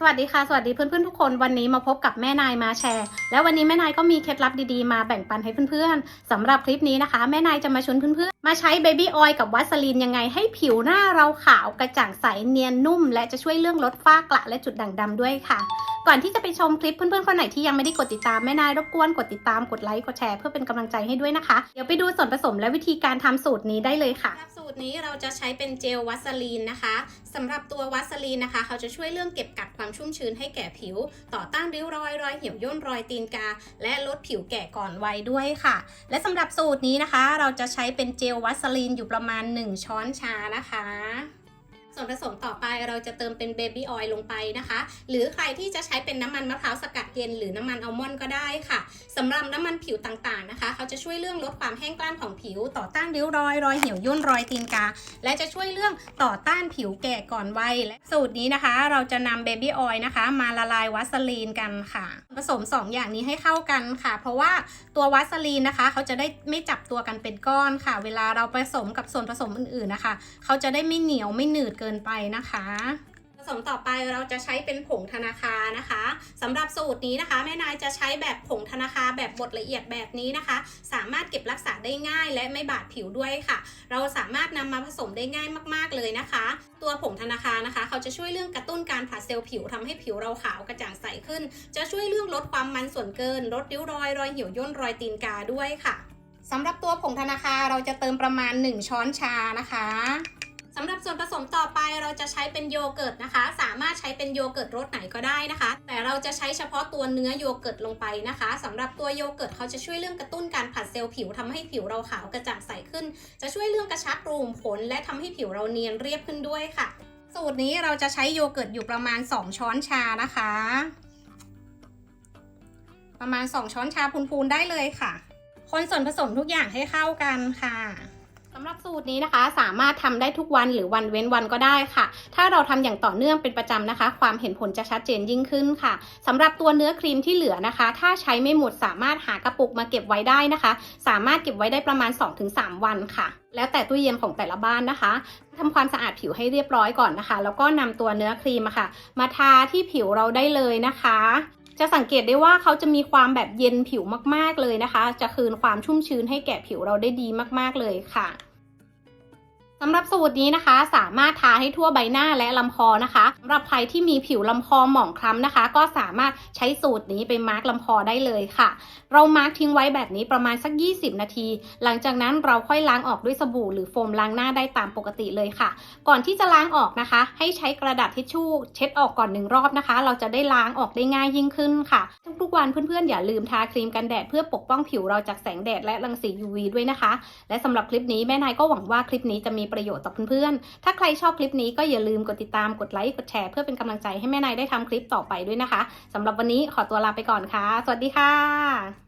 สวัสดีค่ะ สวัสดีเพื่อนๆทุกคนวันนี้มาพบกับแม่นายมาแชร์ แล้ววันนี้แม่นายก็มีเคล็ดลับดีๆมาแบ่งปันให้เพื่อนๆสำหรับคลิปนี้นะคะ แม่นายจะมาชวนเพื่อนๆ มาใช้เบบี้ออยล์กับวัสลีนยังไงให้ผิวหน้าเราขาวกระจ่างใสเนียนนุ่ม และจะช่วยเรื่องลดฝ้ากระและจุดด่างดำด้วยค่ะ ก่อนที่จะไปชมคลิปเพื่อนๆคนไหนที่ยังไม่ได้กดติดตามแม่นายรบกวนกดติดตามกดไลค์กดแชร์เพื่อเป็นกำลังใจให้ด้วยนะคะ เดี๋ยวไปดูส่วนผสมและวิธีการทำสูตรนี้ได้เลยค่ะสูตรนี้เราจะใช้เป็นเจลวัสลีนนะคะสำหรับตัววัสลีนนะคะ เขาจะช่วยเรื่องเก็บกักความชุ่มชื้นให้แก่ผิว ต่อต้านริ้วรอยรอยเหี่ยวย่นรอยตีนกา และลดผิวแก่ก่อนวัยด้วยค่ะ และสำหรับสูตรนี้นะคะ เราจะใช้เป็นเจลวัสลีนอยู่ประมาณ 1 ช้อนชานะคะส่วนผสม เราจะเติมเป็นเบบี้ออยล์ลงไปนะคะ หรือใครที่จะใช้เป็นน้ำมันมะพร้าวสกัดเย็นหรือน้ำมันอัลมอนด์ก็ได้ค่ะสำหรับน้ำมันผิวต่างๆนะคะ เขาจะช่วยเรื่องลดความแห้งกร้านของผิว ต่อต้านริ้วรอยรอยเหี่ยวย่นรอยตีนกา และจะช่วยเรื่องต่อต้านผิวแก่ก่อนวัยและสูตรนี้นะคะ เราจะนำเบบี้ออยล์นะคะ มาละลายวัสลีนกันค่ะ ผสม 2 อย่างนี้ให้เข้ากันค่ะ เพราะว่าตัววัสลีนนะคะ เขาจะได้ไม่จับตัวกันเป็นก้อนค่ะ เวลาเราผสมกับส่วนผสมอื่นๆนะคะ เขาจะได้ไม่เหนียวไม่หนืดเกินไปนะคะผสมต่อไปเราจะใช้เป็นผงธนาคานะคะสำหรับสูตรนี้นะคะแม่นายจะใช้แบบผงธนาคาแบบบดละเอียดแบบนี้นะคะ สามารถเก็บรักษาได้ง่ายและไม่บาดผิวด้วยค่ะ เราสามารถนำมาผสมได้ง่ายมาก ๆเลยนะคะ ตัวผงธนาคานะคะ เขาจะช่วยเรื่องกระตุ้นการผลัดเซลล์ผิวทำให้ผิวเราขาวกระจ่างใสขึ้น จะช่วยเรื่องลดความมันส่วนเกิน ลดริ้วรอยรอยเหี่ยวย่นรอยตีนกาด้วยค่ะสำหรับตัวผงธนาคาเราจะเติมประมาณ 1 ช้อนชานะคะ สำหรับส่วนผสมต่อไปเราจะใช้เป็นโยเกิร์ตนะคะ สามารถใช้เป็นโยเกิร์ตรสไหนก็ได้นะคะ แต่เราจะใช้เฉพาะตัวเนื้อโยเกิร์ตลงไปนะคะสำหรับตัวโยเกิร์ตเขาจะช่วยเรื่องกระตุ้นการผัดเซลล์ผิวทำให้ผิวเราขาวกระจ่างใสขึ้น จะช่วยเรื่องกระชับรูขุมขนและทำให้ผิวเราเนียนเรียบขึ้นด้วยค่ะ สูตรนี้เราจะใช้โยเกิร์ตอยู่ประมาณ 2 ช้อนชานะคะ ประมาณ 2 ช้อนชาพูนๆได้เลยค่ะ คนส่วนผสมทุกอย่างให้เข้ากันค่ะ สำหรับสูตรนี้นะคะสามารถทำได้ทุกวันหรือวันเว้นวันก็ได้ค่ะ ถ้าเราทำอย่างต่อเนื่องเป็นประจำนะคะ ความเห็นผลจะชัดเจนยิ่งขึ้นค่ะสำหรับตัวเนื้อครีมที่เหลือนะคะ ถ้าใช้ไม่หมดสามารถหากระปุกมาเก็บไว้ได้นะคะ สามารถเก็บไว้ได้ประมาณ 2-3 วันค่ะ แล้วแต่ตู้เย็นของแต่ละบ้านนะคะทำความสะอาดผิวให้เรียบร้อยก่อนนะคะ แล้วก็นำตัวเนื้อครีมะค่ะ มาทาที่ผิวเราได้เลยนะคะ จะสังเกตได้ว่าเขาจะมีความแบบเย็นผิวมากๆเลยนะคะ จะคืนความชุ่มชื้นให้แก่ผิวเราได้ดีมากๆเลยค่ะ สำหรับสูตรนี้นะคะ สามารถทาให้ทั่วใบหน้าและลำคอนะคะสำหรับใครที่มีผิวลำคอหมองคล้ำนะคะ ก็สามารถใช้สูตรนี้ไปมาร์กลำคอได้เลยค่ะ เรามาร์กทิ้งไว้แบบนี้ประมาณสัก 20 นาที หลังจากนั้นเราค่อยล้างออกด้วยสบู่หรือโฟมล้างหน้าได้ตามปกติเลยค่ะ ก่อนที่จะล้างออกนะคะ ให้ใช้กระดาษทิชชู่เช็ดออกก่อนหนึ่งรอบนะคะ เราจะได้ล้างออกได้ง่ายยิ่งขึ้นค่ะ ทุกๆวันเพื่อนๆอย่าลืมทาครีมกันแดดเพื่อปกป้องผิวเราจากแสงแดดและรังสี UV ด้วยนะคะ และสำหรับคลิปนี้แม่นายก็หวังว่าคลิปนี้จะมีมีประโยชน์ต่อเพื่อนๆ ถ้าใครชอบคลิปนี้ก็อย่าลืมกดติดตาม กดไลค์ กดแชร์เพื่อเป็นกำลังใจให้แม่นายได้ทำคลิปต่อไปด้วยนะคะสำหรับวันนี้ขอตัวลาไปก่อนค่ะ สวัสดีค่ะ